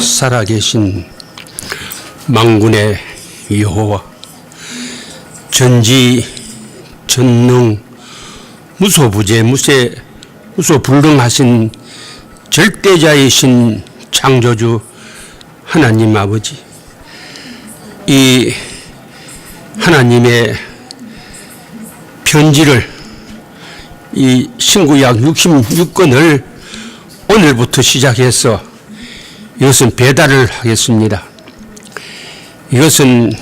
살아계신 망군의 여호와 전지 전능 무소부재 무세 무소불능하신 절대자이신 창조주 하나님 아버지 이 하나님의 편지를 이 신구약 66권을 오늘부터 시작해서 이것은 배달을 하겠습니다. 이것은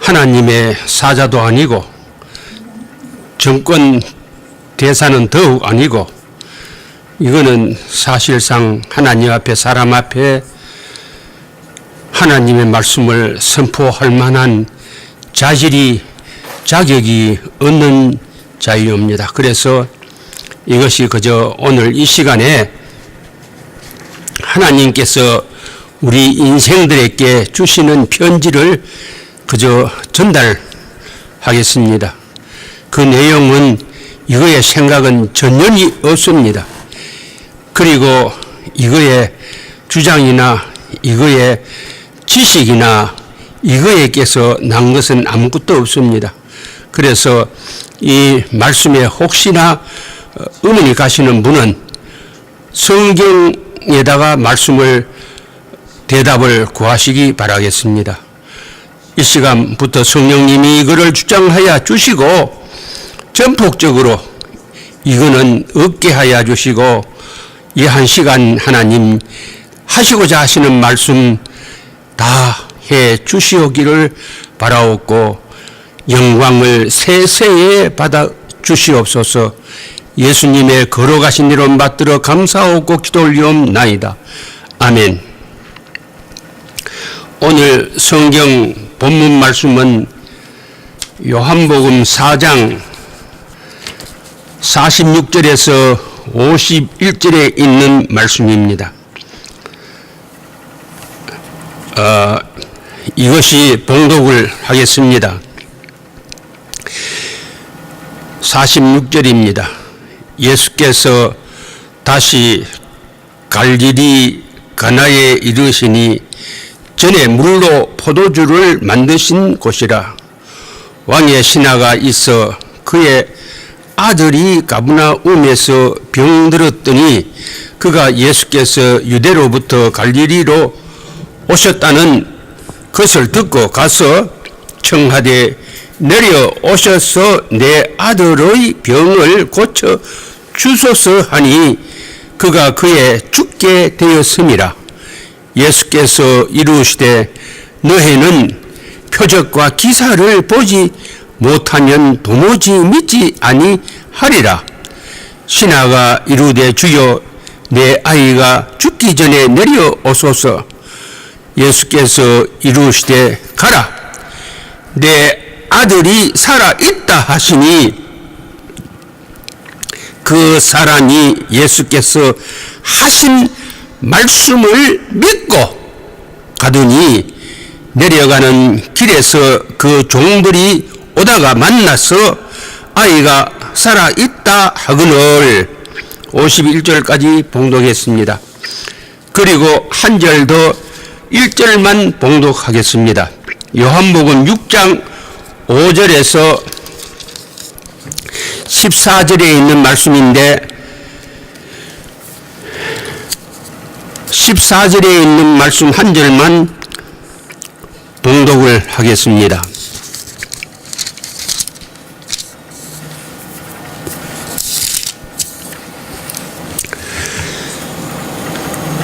하나님의 사자도 아니고 정권 대사는 더욱 아니고 이거는 사실상 하나님 앞에 사람 앞에 하나님의 말씀을 선포할 만한 자질이 자격이 없는 자유입니다. 그래서 이것이 그저 오늘 이 시간에 하나님께서 우리 인생들에게 주시는 편지를 그저 전달하겠습니다. 그 내용은 이거의 생각은 전혀 없습니다. 그리고 이거의 주장이나 이거의 지식이나 이거에게서 난 것은 아무것도 없습니다. 그래서 이 말씀에 혹시나 어, 의문이 가시는 분은 성경 에다가 말씀을 대답을 구하시기 바라겠습니다. 이 시간부터 성령님이 이거를 주장하여 주시고 전폭적으로 이거는 없게 하여 주시고 이 한 시간 하나님 하시고자 하시는 말씀 다 해 주시오기를 바라옵고 영광을 세세에 받아 주시옵소서 예수님의 걸어가신 이름 받들어 감사하고 기도 올리옵나이다. 아멘. 오늘 성경 본문 말씀은 요한복음 4장 46절에서 51절에 있는 말씀입니다. 어, 이것이 봉독을 하겠습니다. 46절입니다. 예수께서 다시 갈릴리 가나에 이르시니 전에 물로 포도주를 만드신 곳이라. 왕의 신하가 있어 그의 아들이 가브나움에서 병들었더니 그가 예수께서 유대로부터 갈릴리로 오셨다는 것을 듣고 가서 청하되 내려 오셔서 내 아들의 병을 고쳐 주소서 하니 그가 그의 죽게 되었음이라. 예수께서 이루시되 너희는 표적과 기사를 보지 못하면 도무지 믿지 아니하리라. 신하가 이루되 주여 내 아이가 죽기 전에 내려오소서. 예수께서 이루시되 가라. 내 아들이 살아 있다 하시니 그 사람이 예수께서 하신 말씀을 믿고 가더니 내려가는 길에서 그 종들이 오다가 만나서 아이가 살아 있다 하거늘 51절까지 봉독했습니다. 그리고 한 절 더 1절만 봉독하겠습니다. 요한복음 6장 5절에서 14절에 있는 말씀인데 14절에 있는 말씀 한 절만 봉독을 하겠습니다.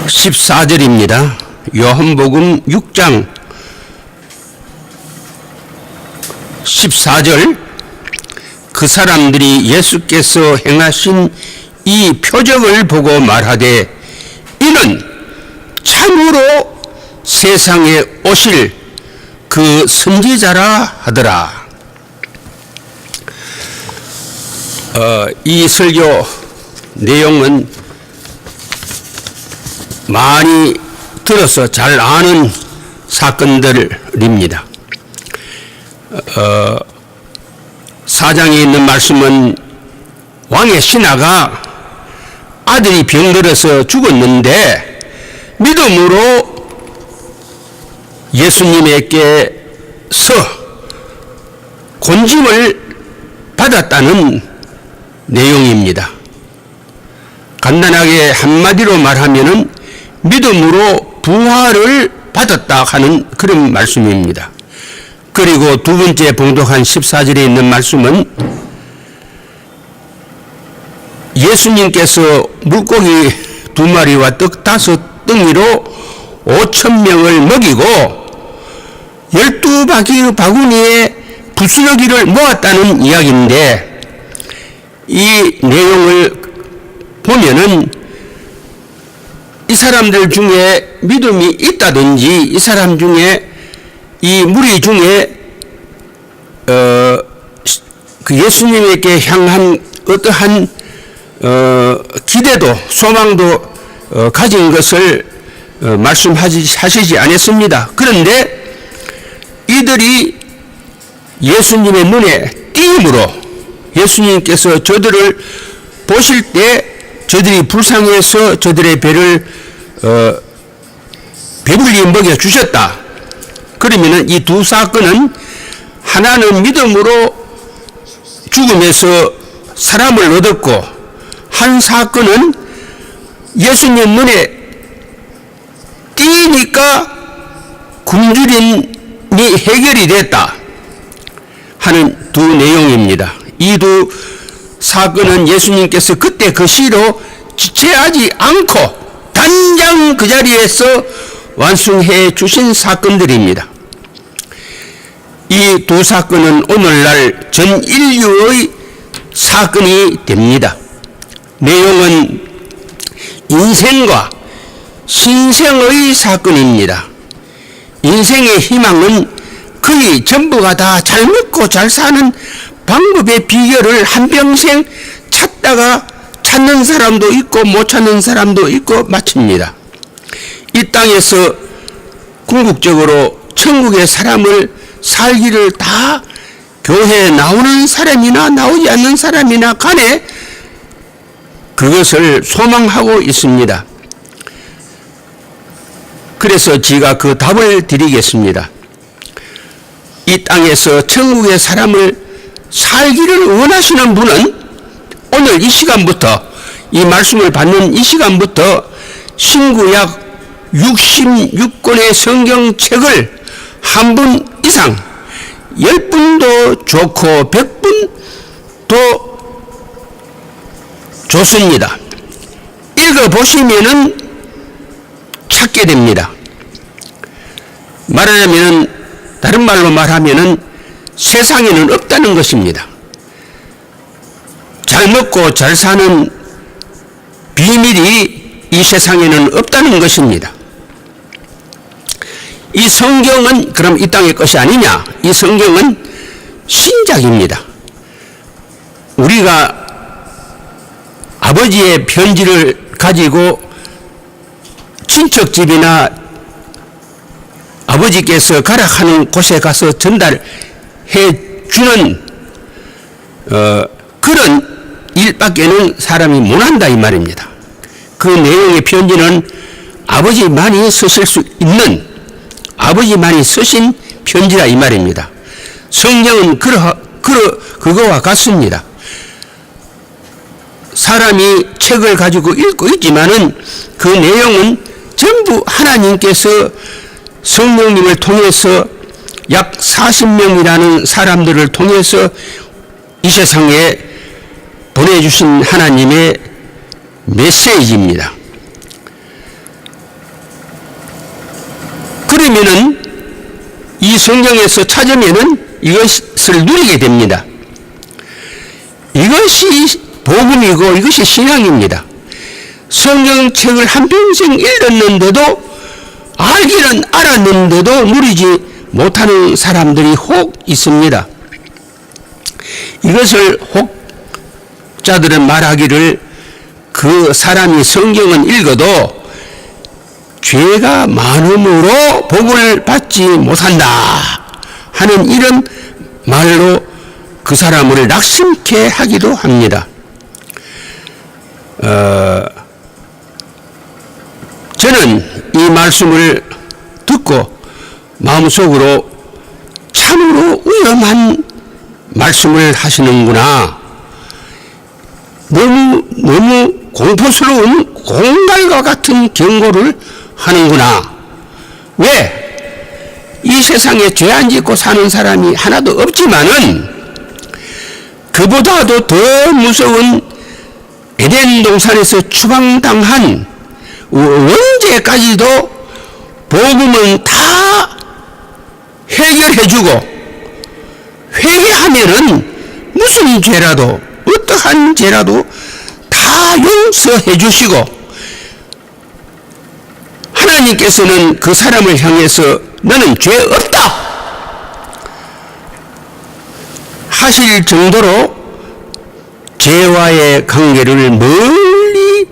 (14절입니다) 요한복음 6장 14절 그 사람들이 예수께서 행하신 이 표적을 보고 말하되 이는 참으로 세상에 오실 그 선지자라 하더라. 어, 이 설교 내용은 많이 들어서 잘 아는 사건들입니다. 어, 사장에 있는 말씀은 왕의 신하가 아들이 병들어서 죽었는데 믿음으로 예수님에게서 곤짐을 받았다는 내용입니다. 간단하게 한마디로 말하면은 믿음으로 부활을 받았다 하는 그런 말씀입니다. 그리고 두 번째 봉독한 14절에 있는 말씀은 예수님께서 물고기 두 마리와 떡 다섯 덩이로 오천 명을 먹이고 열두 바퀴 바구니에 부스러기를 모았다는 이야기인데 이 내용을 보면은 이 사람들 중에 믿음이 있다든지 이 사람 중에 이 무리 중에 어, 그 예수님에게 향한 어떠한 어, 기대도 소망도 어, 가진 것을 어, 말씀하시 하시지 않았습니다. 그런데 이들이 예수님의 눈에 띄임으로 예수님께서 저들을 보실 때 저들이 불쌍해서 저들의 배를 어, 배불리 먹여 주셨다. 그러면은 이 두 사건은 하나는 믿음으로 죽음에서 사람을 얻었고 한 사건은 예수님 눈에 띄니까 굶주림이 해결이 됐다 하는 두 내용입니다. 이 두 사건은 예수님께서 그때 그 시로 지체하지 않고 단장 그 자리에서 완성해 주신 사건들입니다. 이 두 사건은 오늘날 전 인류의 사건이 됩니다. 내용은 인생과 신생의 사건입니다. 인생의 희망은 거의 전부가 다 잘 먹고 잘 사는 방법의 비결을 한평생 찾다가 찾는 사람도 있고 못 찾는 사람도 있고 마칩니다. 이 땅에서 궁극적으로 천국의 사람을 살기를 다 교회에 나오는 사람이나 나오지 않는 사람이나 간에 그것을 소망하고 있습니다. 그래서 제가 그 답을 드리겠습니다. 이 땅에서 천국의 사람을 살기를 원하시는 분은 오늘 이 시간부터 이 말씀을 받는 이 시간부터 신구약 66권의 성경책을 한 분 이상 10분도 좋고 100분도 좋습니다. 읽어보시면은 찾게 됩니다. 말하자면 다른 말로 말하면은 세상에는 없다는 것입니다. 잘 먹고 잘 사는 비밀이 이 세상에는 없다는 것입니다. 이 성경은 그럼 이 땅의 것이 아니냐? 이 성경은 신작입니다. 우리가 아버지의 편지를 가지고 친척집이나 아버지께서 가락하는 곳에 가서 전달해 주는 어, 그런 일밖에는 사람이 못한다 이 말입니다. 그 내용의 편지는 아버지만이 쓰실 수 있는 아버지만이 쓰신 편지라 이 말입니다. 성경은 그러, 그러, 그거와 같습니다. 사람이 책을 가지고 읽고 있지만은 그 내용은 전부 하나님께서 성령님을 통해서 약 40명이라는 사람들을 통해서 이 세상에 보내주신 하나님의 메시지입니다. 그러면은 이 성경에서 찾으면은 이것을 누리게 됩니다. 이것이 복음이고 이것이 신앙입니다. 성경책을 한평생 읽었는데도 알기는 알았는데도 누리지 못하는 사람들이 혹 있습니다. 이것을 혹자들은 말하기를 그 사람이 성경은 읽어도 죄가 많음으로 복을 받지 못한다 하는 이런 말로 그 사람을 낙심케 하기도 합니다. 어, 저는 이이 말씀을 듣고 마음속으로 참으로 위험한 말씀을 하시는구나. 너무, 너무 공포스러운 공갈과 같은 경고를 하는구나. 왜? 이 세상에 죄 안 짓고 사는 사람이 하나도 없지만은 그보다도 더 무서운 에덴 동산에서 추방당한 원죄까지도 복음은 다 해결해주고 회개하면은 무슨 죄라도 어떠한 죄라도 다 용서해 주시고 하나님께서는 그 사람을 향해서 너는 죄 없다 하실 정도로 죄와의 관계를 멀리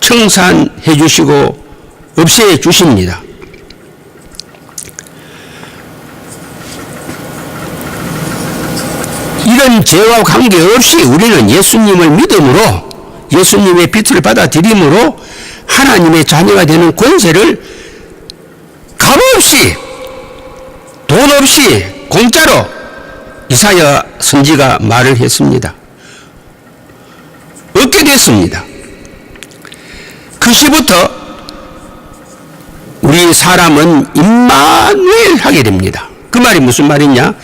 청산해 주시고 없애 주십니다. 이런 죄와 관계없이 우리는 예수님을 믿음으로 예수님의 빛을 받아들임으로 하나님의 자녀가 되는 권세를 값없이 돈 없이 공짜로 이사야 선지가 말을 했습니다. 얻게 됐습니다. 그 시부터 우리 사람은 임마누엘 하게 됩니다. 그 말이 무슨 말이냐?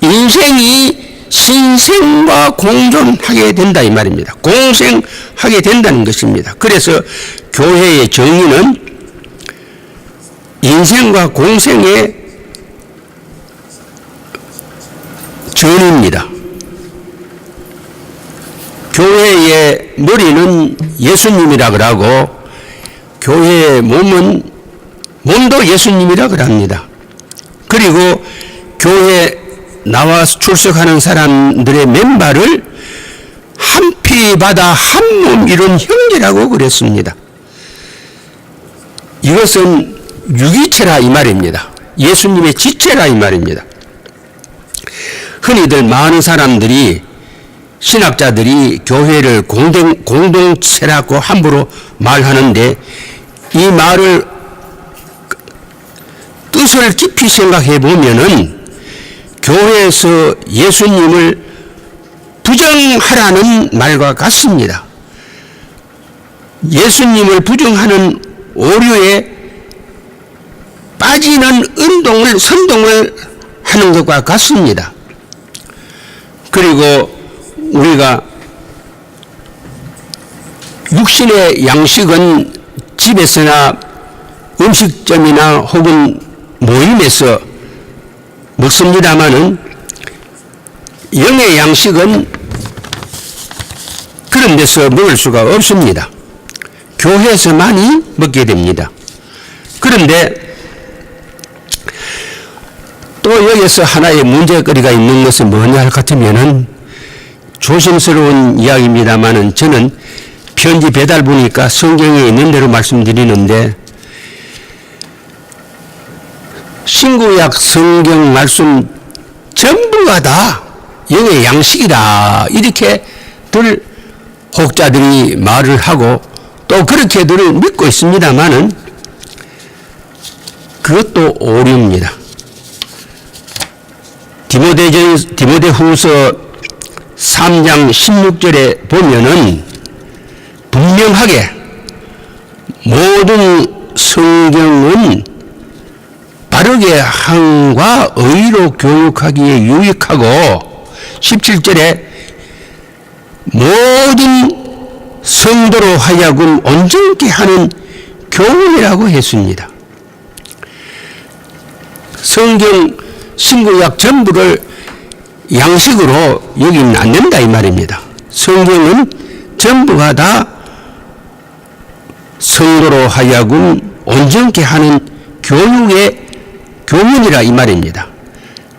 인생이 신생과 공존하게 된다 이 말입니다. 공생하게 된다는 것입니다. 그래서 교회의 정의는 인생과 공생의 전입니다. 교회의 머리는 예수님이라 그러고 교회의 몸은 몸도 예수님이라 그럽니다. 그리고 교회 나와 출석하는 사람들의 맨발을 한 피 받아 한 몸 이룬 형제라고 그랬습니다. 이것은 유기체라 이 말입니다. 예수님의 지체라 이 말입니다. 흔히들 많은 사람들이 신학자들이 교회를 공동, 공동체라고 함부로 말하는데 이 말을 뜻을 깊이 생각해 보면은 교회에서 예수님을 부정하라는 말과 같습니다. 예수님을 부정하는 오류에 빠지는 운동을, 선동을 하는 것과 같습니다. 그리고 우리가 육신의 양식은 집에서나 음식점이나 혹은 모임에서 먹습니다마는 영의 양식은 그런 데서 먹을 수가 없습니다. 교회에서 많이 먹게 됩니다. 그런데 또 여기서 하나의 문제거리가 있는 것은 뭐냐 할 같으면은 조심스러운 이야기입니다만은 저는 편지 배달 보니까 성경에 있는 대로 말씀드리는데 신구약 성경 말씀 전부가 다 영의 양식이다 이렇게 들 혹자들이 말을 하고 또 그렇게들 믿고 있습니다만은 그것도 오류입니다. 디모데전 디모데 후서 3장 16절에 보면은 분명하게 모든 성경은 바르게 항과 의로 교육하기에 유익하고 17절에 모든 성도로 하여금 온전케 하는 교훈이라고 했습니다. 성경 신구약 전부를 양식으로 여기는 안 된다 이 말입니다. 성경은 전부가 다 성도로 하여금 온전케 하는 교육의 교문이라 이 말입니다.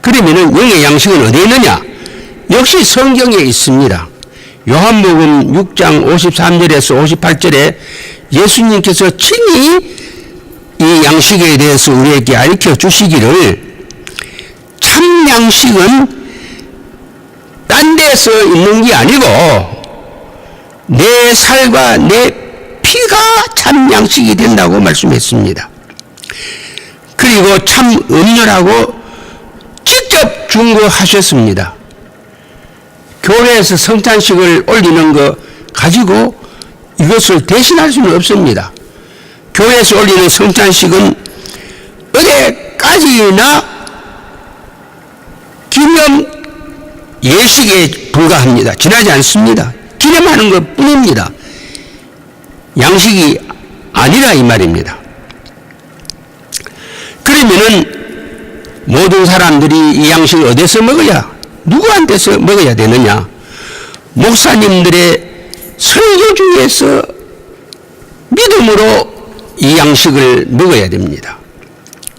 그러면은 영의 양식은 어디에 있느냐? 역시 성경에 있습니다. 요한복음 6장 53절에서 58절에 예수님께서 친히 이 양식에 대해서 우리에게 알려 주시기를 참 양식은 딴 데서 있는 게 아니고 내 살과 내 피가 참 양식이 된다고 말씀했습니다. 그리고 참 음료라고 직접 중고하셨습니다. 교회에서 성찬식을 올리는 거 가지고 이것을 대신할 수는 없습니다. 교회에서 올리는 성찬식은 어디까지나 기념 예식에 불과합니다. 지나지 않습니다. 기념하는 것 뿐입니다. 양식이 아니라 이 말입니다. 그러면은 모든 사람들이 이 양식을 어디서 먹어야 누구한테서 먹어야 되느냐? 목사님들의 설교 중에서 믿음으로 이 양식을 먹어야 됩니다.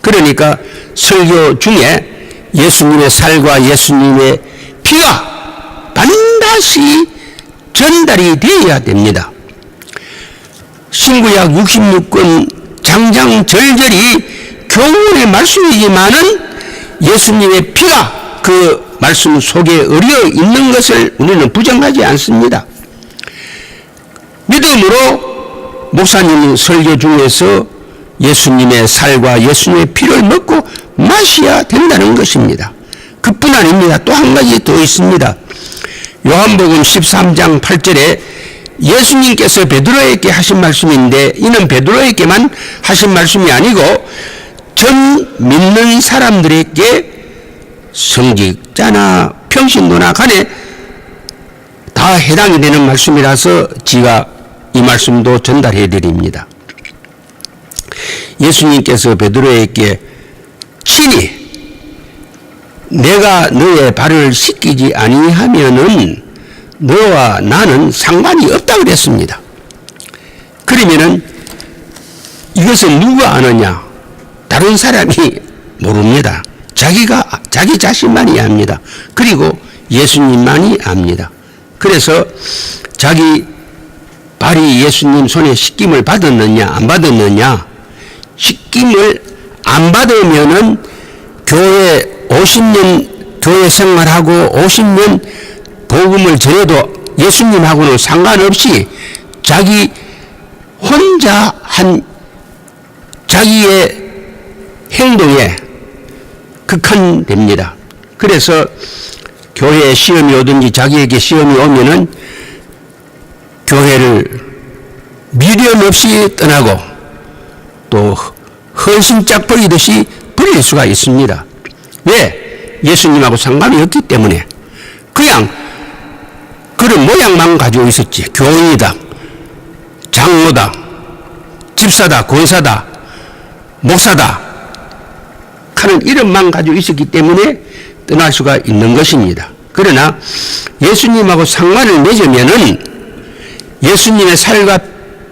그러니까 설교 중에 예수님의 살과 예수님의 피가 반드시 전달이 되어야 됩니다. 신구약 66권 장장 절절이 교훈의 말씀이지만은 예수님의 피가 그 말씀 속에 어려 있는 것을 우리는 부정하지 않습니다. 믿음으로 목사님 설교 중에서 예수님의 살과 예수님의 피를 먹고 마셔야 된다는 것입니다. 그뿐 아닙니다. 또 한 가지 더 있습니다. 요한복음 13장 8절에 예수님께서 베드로에게 하신 말씀인데 이는 베드로에게만 하신 말씀이 아니고 전 믿는 사람들에게 성직자나 평신도나 간에 다 해당이 되는 말씀이라서 지가 이 말씀도 전달해 드립니다. 예수님께서 베드로에게 친히 내가 너의 발을 씻기지 아니하면은 너와 나는 상관이 없다 그랬습니다. 그러면은 이것을 누가 아느냐? 다른 사람이 모릅니다. 자기가 자기 자신만이 압니다. 그리고 예수님만이 압니다. 그래서 자기 발이 예수님 손에 씻김을 받았느냐 안 받았느냐 씻김을 안 받으면은 교회 50년 교회 생활하고 50년 복음을 전해도 예수님하고는 상관없이 자기 혼자 한 자기의 행동에 극한됩니다. 그래서 교회에 시험이 오든지 자기에게 시험이 오면은 교회를 미련 없이 떠나고 또 헌신짝 버리듯이 버릴 수가 있습니다. 왜? 예수님하고 상관이 없기 때문에 그냥 그런 모양만 가지고 있었지. 교인이다, 장로다, 집사다, 권사다, 목사다 하는 이름만 가지고 있었기 때문에 떠날 수가 있는 것입니다. 그러나 예수님하고 상관을 맺으면은 예수님의 살과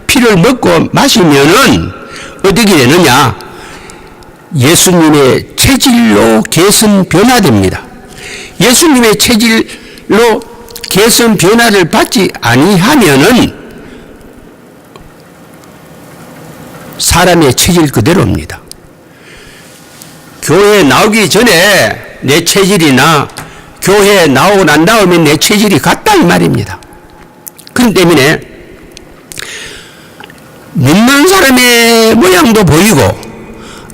피를 먹고 마시면은 어떻게 되느냐? 예수님의 체질로 개선 변화됩니다. 예수님의 체질로 개선 변화를 받지 아니하면은 사람의 체질 그대로입니다. 교회에 나오기 전에 내 체질이나 교회에 나오고 난 다음에 내 체질이 같다 이 말입니다. 그렇기 때문에 믿는 사람의 모양도 보이고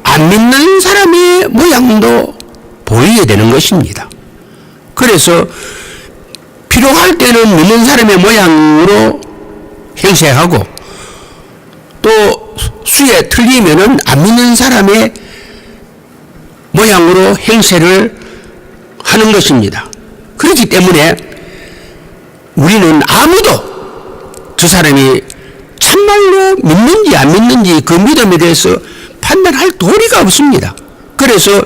안 믿는 사람의 모양도 보이게 되는 것입니다. 그래서 필요할 때는 믿는 사람의 모양으로 행세하고 또 수에 틀리면은 안 믿는 사람의 모양으로 행세를 하는 것입니다. 그렇기 때문에 우리는 아무도 저 사람이 참말로 믿는지 안 믿는지 그 믿음에 대해서 판단할 도리가 없습니다. 그래서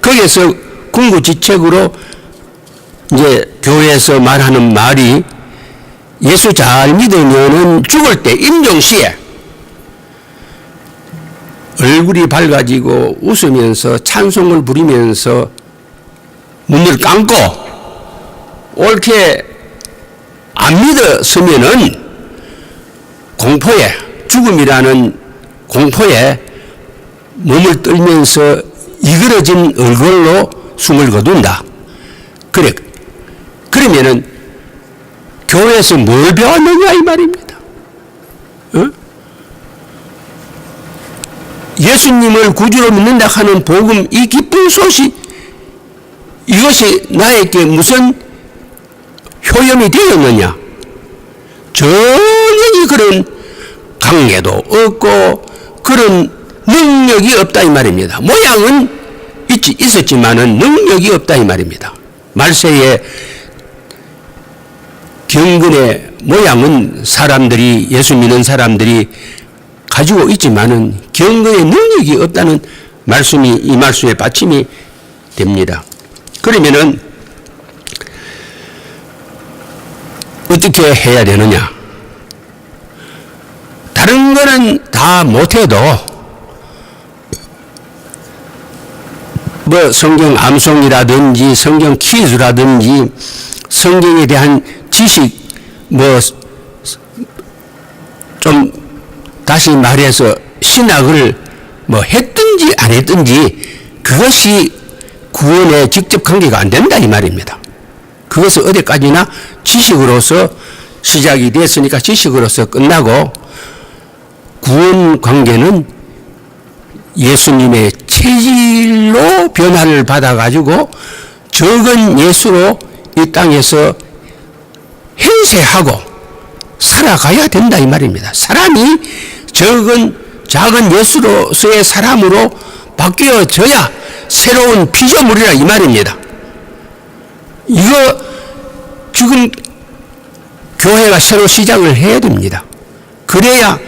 거기에서 궁구지책으로 이제 교회에서 말하는 말이 예수 잘 믿으면은 죽을 때 임종 시에 얼굴이 밝아지고 웃으면서 찬송을 부리면서 문을 감고 옳게 안 믿었으면은 공포에 죽음이라는 공포에 몸을 떨면서 이그러진 얼굴로 숨을 거둔다. 그래. 그러면은 교회에서 뭘 배웠느냐 이 말입니다. 어? 예수님을 구주로 믿는다 하는 복음 이 기쁜 소식 이것이 나에게 무슨 효염이 되었느냐 전혀 그런 강례도 없고 그런 능력이 없다 이 말입니다. 모양은 있지, 있었지만은 능력이 없다 이 말입니다. 말세에 경건의 모양은 사람들이 예수 믿는 사람들이 가지고 있지만은 경건의 능력이 없다는 말씀이 이 말씀에 받침이 됩니다. 그러면은 어떻게 해야 되느냐? 다른 거는 다 못해도 뭐 성경 암송이라든지 성경 퀴즈라든지 성경에 대한 지식 뭐 좀 다시 말해서 신학을 뭐 했든지 안 했든지 그것이 구원에 직접 관계가 안 된다 이 말입니다. 그것은 어디까지나 지식으로서 시작이 됐으니까 지식으로서 끝나고 구원 관계는 예수님의 체질로 변화를 받아가지고 적은 예수로 이 땅에서 행세하고 살아가야 된다 이 말입니다. 사람이 적은 작은 예수로서의 사람으로 바뀌어져야 새로운 피조물이라 이 말입니다. 이거 지금 교회가 새로 시작을 해야 됩니다. 그래야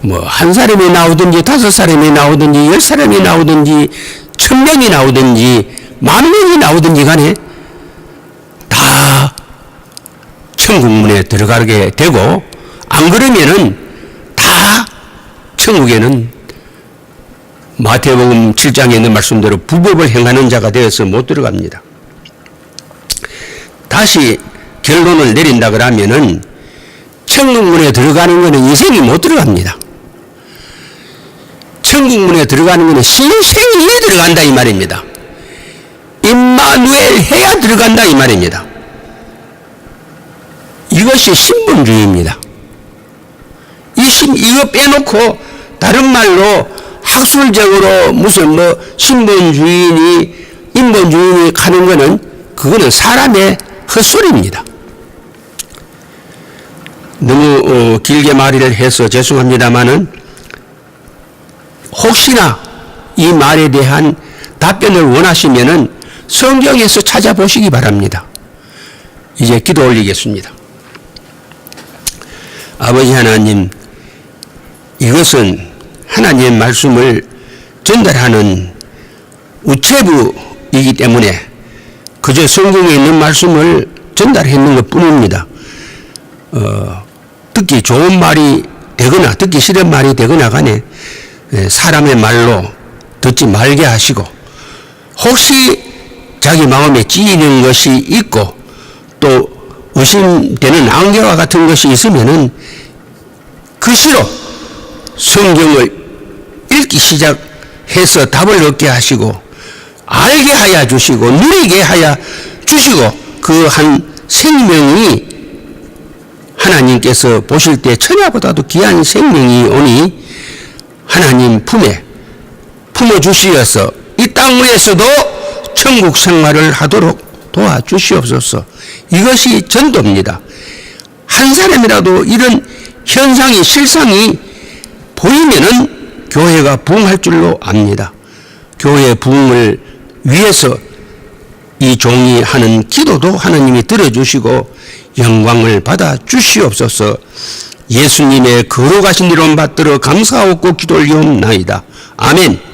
뭐 한 사람이 나오든지 다섯 사람이 나오든지 열 사람이 나오든지 천 명이 나오든지 만 명이 나오든지 간에 다 천국문에 들어가게 되고 안 그러면은 다 천국에는 마태복음 7장에 있는 말씀대로 불법을 행하는 자가 되어서 못 들어갑니다. 다시 결론을 내린다 그러면은 천국문에 들어가는 것은 인생이 못 들어갑니다. 천국문에 들어가는 것은 신생이 들어간다 이 말입니다. 임마누엘 해야 들어간다 이 말입니다. 이것이 신분주의입니다. 이 신, 이거 빼놓고 다른 말로 학술적으로 무슨 뭐 신분주의니 인본주의니 하는 거는 그거는 사람의 헛소리입니다. 너무 어, 길게 말을 해서 죄송합니다만은 혹시나 이 말에 대한 답변을 원하시면은 성경에서 찾아보시기 바랍니다. 이제 기도 올리겠습니다. 아버지 하나님, 이것은 하나님의 말씀을 전달하는 우체부이기 때문에 그저 성경에 있는 말씀을 전달했는 것 뿐입니다. 어, 듣기 좋은 말이 되거나 듣기 싫은 말이 되거나 간에 예, 사람의 말로 듣지 말게 하시고 혹시 자기 마음에 찌이는 것이 있고 또 의심되는 안개와 같은 것이 있으면은 그 시로 성경을 읽기 시작해서 답을 얻게 하시고 알게 하여 주시고 누리게 하여 주시고 그 한 생명이 하나님께서 보실 때 천하보다도 귀한 생명이 오니 하나님 품에 품어 주시어서 이 땅 위에서도 천국 생활을 하도록 도와주시옵소서. 이것이 전도입니다. 한 사람이라도 이런 현상이 실상이 보이면은 교회가 부흥할 줄로 압니다. 교회 부흥을 위해서 이 종이 하는 기도도 하나님이 들어주시고 영광을 받아 주시옵소서 예수님의 거룩하신 이름 받들어 감사하고 기도 올리옵나이다. 아멘.